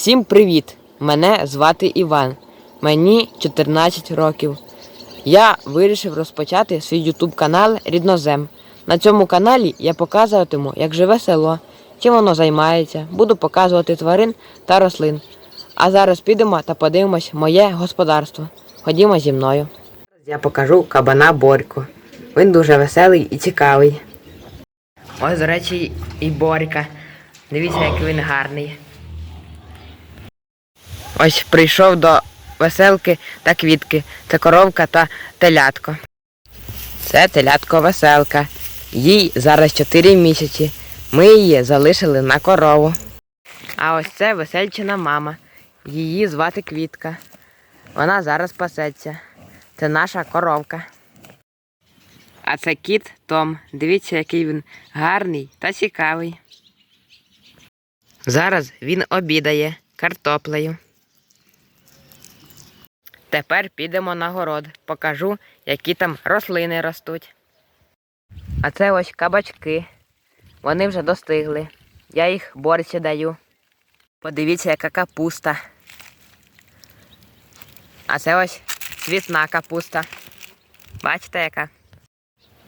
Всім привіт! Мене звати Іван. Мені 14 років. Я вирішив розпочати свій YouTube канал Ріднозем. На цьому каналі я показуватиму, як живе село, чим воно займається, буду показувати тварин та рослин. А зараз підемо та подивимось моє господарство. Ходімо зі мною. Я покажу кабана Борьку. Він дуже веселий і цікавий. Ось, до речі, і Борька. Дивіться, який він гарний. Ось прийшов до веселки та квітки. Це коровка та телятко. Це телятко веселка. Їй зараз 4 місяці. Ми її залишили на корову. А ось це весельчина мама. Її звати Квітка. Вона зараз пасеться. Це наша коровка. А це кіт Том. Дивіться, який він гарний та цікавий. Зараз він обідає картоплею. Тепер підемо на город. Покажу, які там рослини ростуть. А це ось кабачки. Вони вже достигли. Я їх борці даю. Подивіться, яка капуста. А це ось цвітна капуста. Бачите, яка?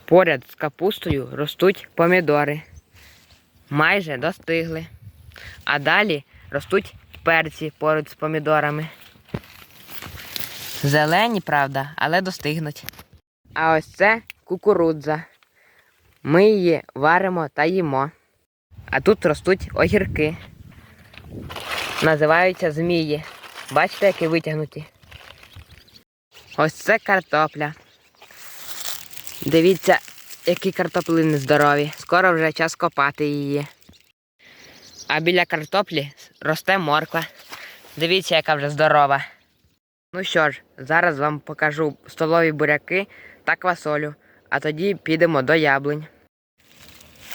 Поряд з капустою ростуть помідори. Майже достигли. А далі ростуть перці поруч з помідорами. Зелені, правда, але достигнуть. А ось це кукурудза. Ми її варимо та їмо. А тут ростуть огірки. Називаються змії. Бачите, які витягнуті. Ось це картопля. Дивіться, які картоплини здорові. Скоро вже час копати її. А біля картоплі росте морква. Дивіться, яка вже здорова. Ну що ж, зараз вам покажу столові буряки та квасолю, а тоді підемо до яблунь.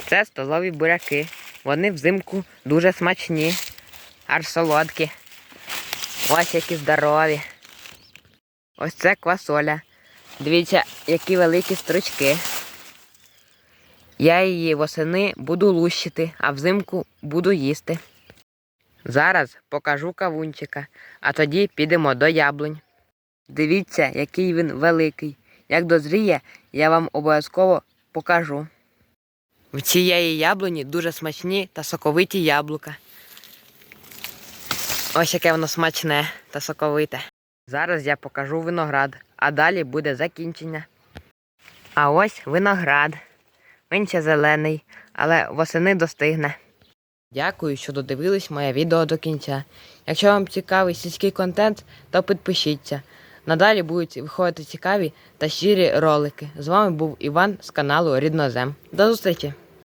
Це столові буряки. Вони взимку дуже смачні, аж солодкі. Ось які здорові. Ось це квасоля. Дивіться, які великі стручки. Я її восени буду лущити, а взимку буду їсти. Зараз покажу кавунчика, а тоді підемо до яблунь. Дивіться, який він великий. Як дозріє, я вам обов'язково покажу. В цієї яблуні дуже смачні та соковиті яблука. Ось яке воно смачне та соковите. Зараз я покажу виноград, а далі буде закінчення. А ось виноград. Він ще зелений, але восени достигне. Дякую, що додивились моє відео до кінця. Якщо вам цікавий сільський контент, то підпишіться. Надалі будуть виходити цікаві та щирі ролики. З вами був Іван з каналу Ріднозем. До зустрічі!